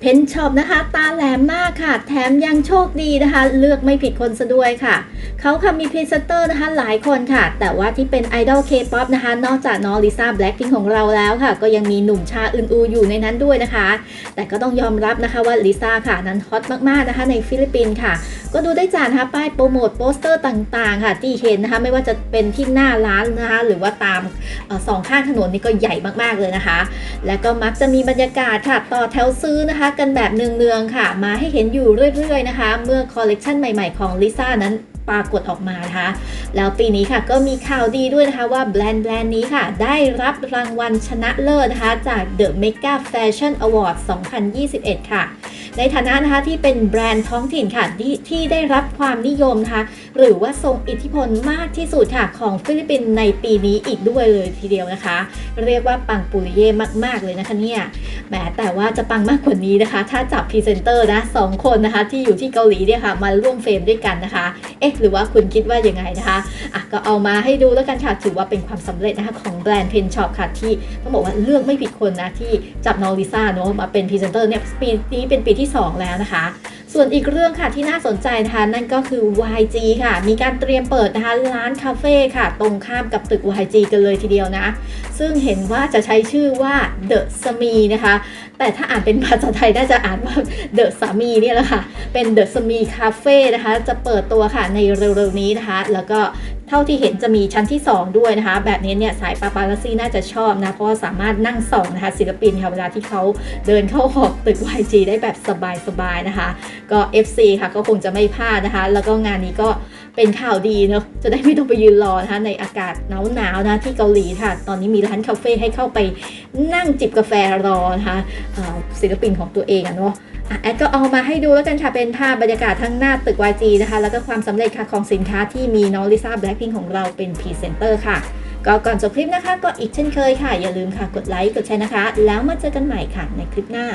เพนช็อปนะคะ ตาแหลมมากค่ะ แถมยังโชคดีนะคะ เลือกไม่ผิดคนซะด้วยค่ะ เขาค่ะมีพรีเซนเตอร์นะคะหลายคนค่ะ แต่ว่าที่เป็นไอดอลเคป๊อปนะคะ นอกจากน้องลิซ่าแบล็คพิงของเราแล้วค่ะ ก็ยังมีหนุ่มชาอึนอูอยู่ในนั้นด้วยนะคะ แต่ก็ต้องยอมรับนะคะว่าลิซ่าค่ะนั้นฮอตมากๆนะคะในฟิลิปปินส์ค่ะ ก็ดูได้จากนะคะป้ายโปรโมทโปสเตอร์ต่างๆ ค่ะ ที่เห็นนะคะไม่ว่าจะเป็นที่หน้าร้านนะคะหรือว่าตามออสองข้างถนนนี่ก็ใหญ่มากๆเลยนะคะ และก็มักจะมีบรรยากาศค่ะต่อแถวซื้อนะคะกันแบบเนืองๆค่ะ มาให้เห็นอยู่เรื่อยๆนะคะ เมื่อคอลเลกชันใหม่ๆของลิซ่านั้นปรากฏออกมานะคะ แล้วปีนี้ค่ะก็มีข่าวดีด้วยนะคะว่าแบรนด์แบรนด์นี้ค่ะ ได้รับรางวัลชนะเลิศนะคะ จาก The Mega Fashion Award 2021 ค่ะในฐานะนะคะที่เป็นแบรนด์ท้องถิ่นค่ะที่ที่ได้รับความนิยมนะคะหรือว่าทรงอิทธิพลมากที่สุดค่ะของฟิลิปปินส์ในปีนี้อีกด้วยเลยทีเดียวนะคะ เรียกว่าปังปุริเย่มากๆเลยนะคะเนี่ยแหมแต่ว่าจะปังมากกว่านี้นะคะ ถ้าจับพรีเซนเตอร์นะสองคนนะคะ ที่อยู่ที่เกาหลีเนี่ยค่ะมาร่วมเฟรมด้วยกันนะคะ เอ๊ะหรือว่าคุณคิดว่ายังไงนะคะอะก็เอามาให้ดูแล้วกันค่ะถือว่าเป็นความสำเร็จนะคะของแบรนด์เพนช็อปค่ะที่ต้องบอกว่าเลือกไม่ผิดคนนะที่จับน้องลิซ่าเนอะมาเป็นพรีเซนเตอร์เนี่ยปีนี้เป็นปีที่ 2 แล้วนะคะ ส่วนอีกเรื่องค่ะที่น่าสนใจนะคะนั่นก็คือ YG ค่ะ มีการเตรียมเปิดนะคะร้านคาเฟ่ค่ะ ตรงข้ามกับตึก YG กันเลยทีเดียวนะ ซึ่งเห็นว่าจะใช้ชื่อว่า The สมีนะคะ แต่ถ้าอ่านเป็นภาษาไทยน่าจะอ่านว่า The สามีเนี่ยแหละค่ะ เป็น The สมีคาเฟ่นะคะ จะเปิดตัวค่ะในเร็วๆนี้นะคะ แล้วก็ เท่าที่เห็นจะมีชั้นที่ 2 ด้วยนะคะ แบบนี้เนี่ยสายปาปาลัสซี่น่าจะชอบนะ เพราะสามารถนั่งส่องนะคะศิลปินค่ะเวลาที่เขาเดินเข้าหอกตึก YG ได้แบบสบายๆนะคะ ก็ FC ค่ะก็คงจะไม่พลาดนะคะ แล้วก็งานนี้ก็เป็นข่าวดีเนาะจะได้ไม่ต้องไปยืนรอนะคะในอากาศหนาวๆนะที่เกาหลีค่ะ ตอนนี้มีร้านคาเฟ่ให้เข้าไปนั่งจิบกาแฟรอนะคะศิลปินของตัวเองอะเนาะ แอดก็เอามาให้ดูแล้วกันค่ะ เป็นภาพบรรยากาศทั้งหน้าตึก YG นะคะ แล้วก็ความสำเร็จค่ะของสินค้าที่มีน้องลิซ่าแบล็คพิงของเราเป็นพรีเซนเตอร์ค่ะก็ก่อนจบคลิปนะคะ ก็อีกเช่นเคยค่ะ อย่าลืมค่ะ กดไลค์ กดแชร์นะคะ แล้วมาเจอกันใหม่ค่ะในคลิปหน้า